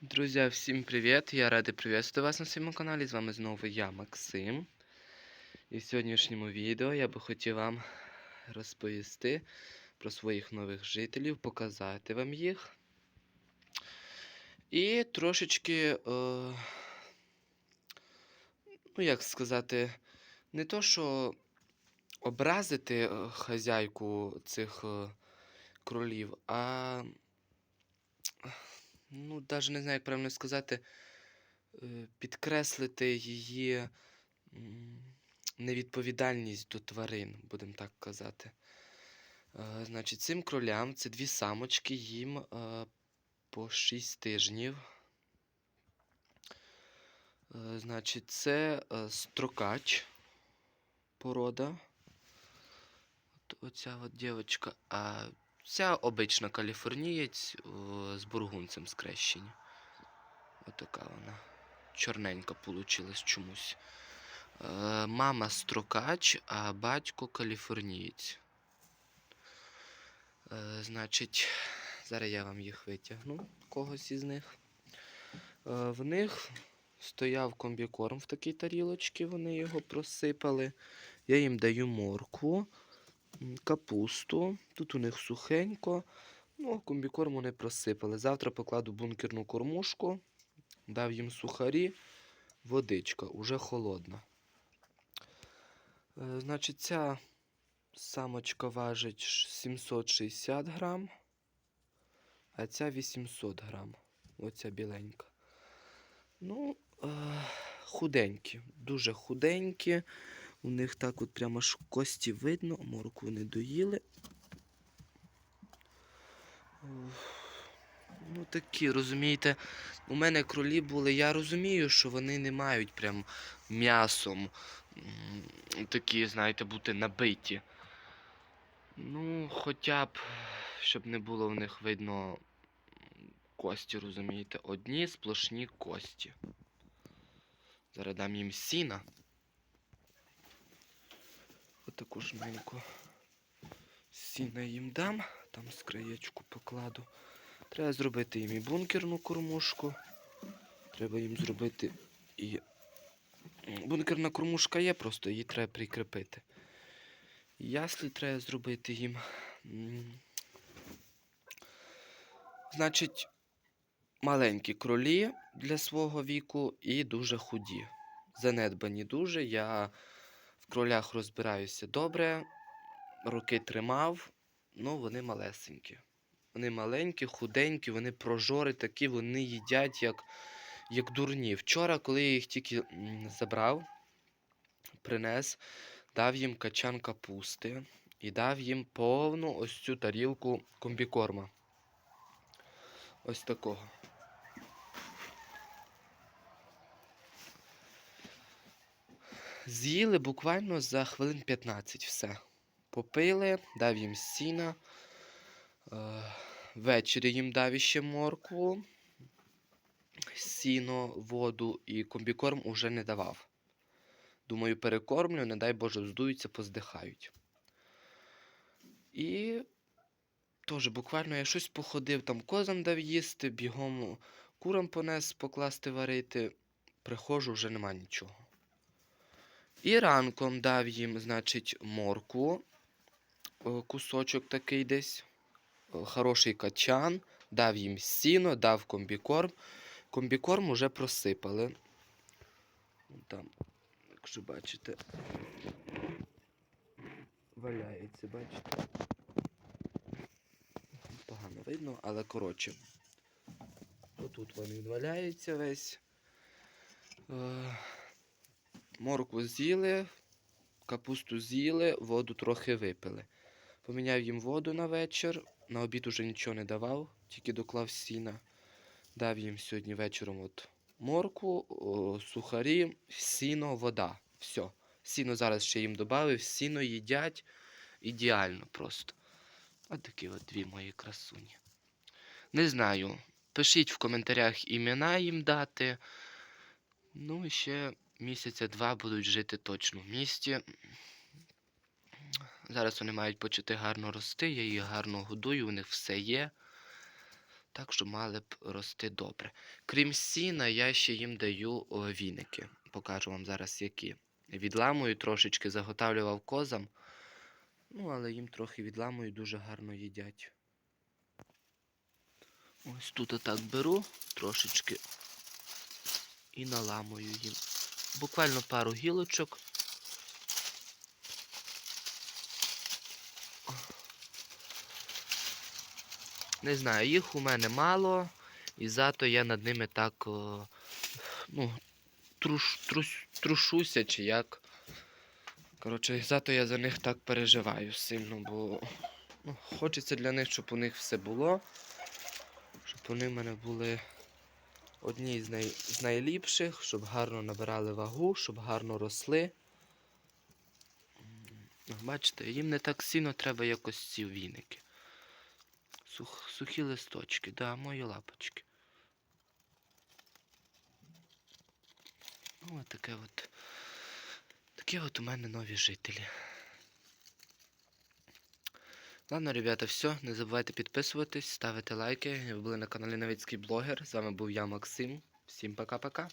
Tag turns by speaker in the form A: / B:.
A: Друзья, всім привіт! Я радий привітати вас на своєму каналі. З вами знову я, Максим. І в сьогоднішньому відео я би хотів вам розповісти про своїх нових жителів, показати вам їх. І трошечки, е, ну як сказати, не то, що образити е, хазяйку цих е, кролів, а ну, навіть не знаю, як правильно сказати, е, підкреслити її невідповідальність до тварин, будемо так казати. Е, Значить, цим кролям це дві самочки, їм е, по 6 тижнів. Значить, це строкач порода. От, оця от дівчинка. А Ця обична каліфорнієць з бургунцем скрещені. Отака вона. Чорненька получилась чомусь. Е, мама строкач, а батько каліфорнієць. Е, значить, зараз я вам їх витягну, когось із них. Е, в них стояв комбікорм в такій тарілочці, вони його просипали. Я їм даю моркву капусту. Тут у них сухенько. Ну, комбікорм вони просипали. Завтра покладу бункерну кормушку, дав їм сухарі, водичка, уже холодна. Е, Значить, ця самочка важить 760 грам, а ця 800 грам. Оця біленька. Ну, е, худенькі, дуже худенькі. У них так от прямо ж кості видно, моркву не доїли. Ну такі, розумієте, у мене кролі були, я розумію, що вони не мають прям м'ясом такі, знаєте, бути набиті. Ну, хоча б, щоб не було в них видно кості, розумієте, одні сплошні кості. Зараз дам їм сіна. Отаку жменьку сіна їм дам, там з краєчку покладу. Треба зробити їм і бункерну кормушку. Треба їм зробити і. Бункерна кормушка є, просто її треба прикріпити. Яслі треба зробити їм. Значить, маленькі кролі для свого віку і дуже худі. Занедбані дуже. Я в кролях розбираюся добре, роки тримав, ну вони малесенькі. Вони маленькі, худенькі, вони прожори такі, вони їдять як, як дурні. Вчора, коли я їх тільки забрав, принес, дав їм качан капусти і дав їм повну ось цю тарілку комбікорма. Ось такого. З'їли буквально за хвилин 15 все. Попили, дав їм сіна. Е, ввечері їм дав іще моркву, сіно, воду і комбікорм уже не давав. Думаю, перекормлю, не дай Боже, здуються, поздихають. І теж буквально я щось походив, там козам дав їсти, бігом курам понес покласти варити. Приходжу, вже нема нічого. І ранком дав їм, значить, моркву, е, кусочок такий десь, е, хороший качан, дав їм сіно, дав комбікорм. Комбікорм уже просипали. Там, якщо бачите, валяється, бачите. Погано видно, але коротше. Отут він валяється весь. Моркву з'їли, капусту з'їли, воду трохи випили. Поміняв їм воду на вечір, на обід уже нічого не давав, тільки доклав сіна. Дав їм сьогодні вечором от моркву, сухарі, сіно, вода. Все. Сіно зараз ще їм додав, сіно їдять ідеально просто. От такі от дві мої красуні. Не знаю. Пишіть в коментарях імена їм дати. Ну і ще місяця два будуть жити точно в місті. Зараз вони мають почати гарно рости, я їх гарно годую, у них все є. Так що мали б рости добре. Крім сіна, я ще їм даю віники. Покажу вам зараз які. Відламую трошечки, заготавлював козам. Ну, але їм трохи відламую, дуже гарно їдять. Ось тут отак беру трошечки і наламую їм. Буквально пару гілочок. Не знаю, їх у мене мало, і зато я над ними так ну, труш, труш, трушуся чи як. Коротше, зато я за них так переживаю сильно, бо ну, хочеться для них, щоб у них все було. Щоб вони в мене були одні з, най, з найліпших, щоб гарно набирали вагу, щоб гарно росли. Бачите, їм не так сильно треба якось ці віники. Сух, сухі листочки, да, мої лапочки. Ну, таке от. Такі от у мене нові жителі. Ладно, ребята, все. Не забувайте підписуватись, ставити лайки. Ви були на каналі Новицький блогер. З вами був я, Максим. Всім пока-пока.